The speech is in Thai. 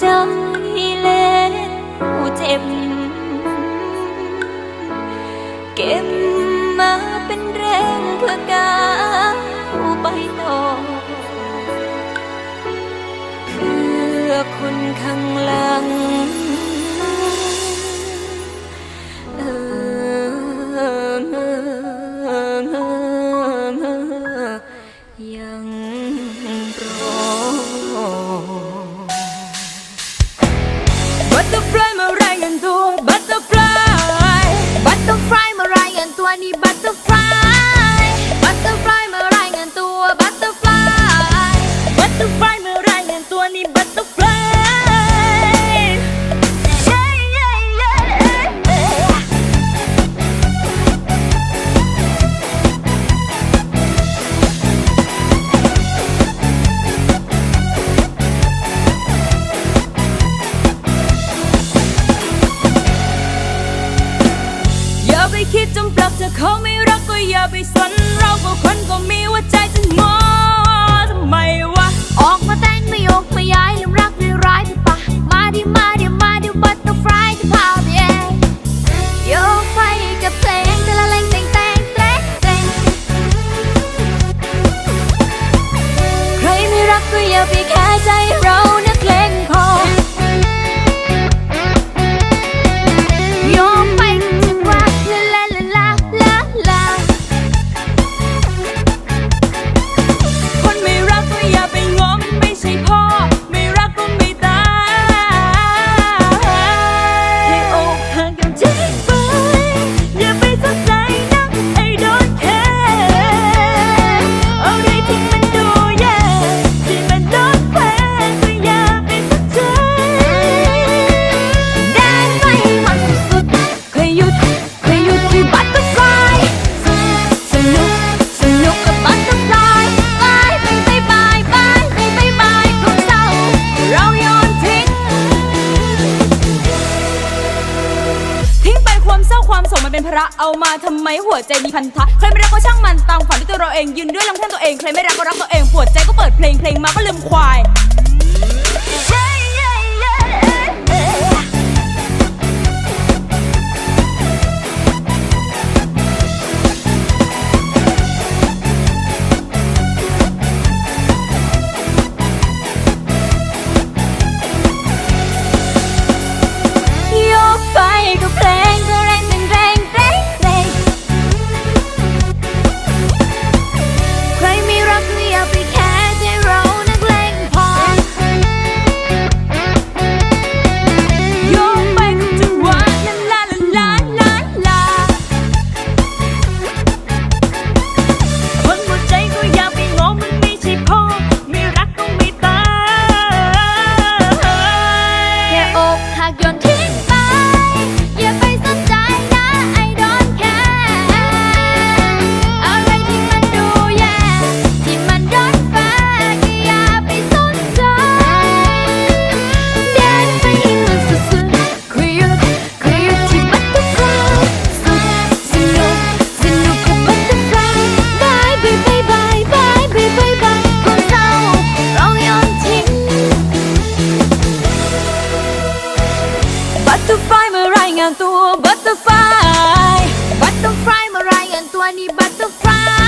ใจเล้วเจ็บ คิดจนปลักถ้าเขาไม่รักก็อย่าไปสนเราก็คนก็มีว่าใจจะงอทำไมวะ ออกมาเต้นไม่โยกไม่ย้ายลืมรักหรือร้ายไปปะมาดิมาดิมาดิ Butterfly จะพาไปเองโยกไปกับเพลงแต่ละเลงแต่งแต่งเตรงเตรงใครไม่รักก็อย่าไปแค่ใจเรานัก ความสมโศมันเป็นพระเอามาทำไมหัวใจมีพันธะใครไม่รักก็ช่างมันตามฝันด้วยตัวเราเองยืนด้วยลำแข้งตัวเองใครไม่รักก็รักตัวเองปวดใจก็เปิดเพลงเพลงมาก็ลืมควาย and ตัว butterfly butterfly.